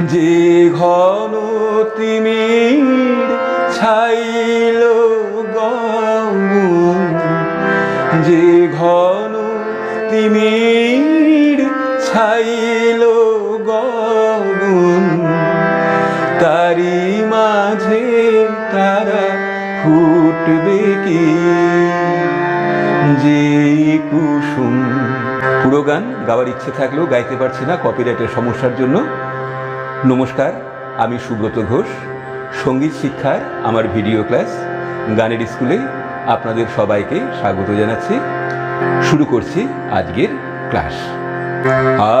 যে ঘন তিমির ছাইল গমন যে ঘন তিমির ছাইল গগন তারি মাঝে তারা ফুটবে কি? যে কুসুম। পুরো গান গাওয়ার ইচ্ছে থাকলেও গাইতে পারছি না কপিরাইটের সমস্যার জন্য। নমস্কার, আমি সুব্রত ঘোষ। সংগীত শিক্ষার আমার ভিডিও ক্লাস গানের স্কুলে আপনাদের সবাইকে স্বাগত জানাচ্ছি। শুরু করছি আজকের ক্লাস। আ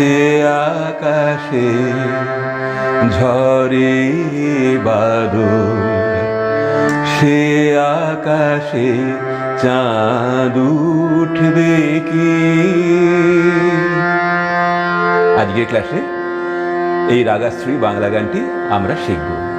যে আকাশে ঝরে বাদল। সে আকাশে চাঁদ উঠবে কি? আজকের ক্লাসে এই রাগাশ্রী বাংলা গানটি আমরা শিখব।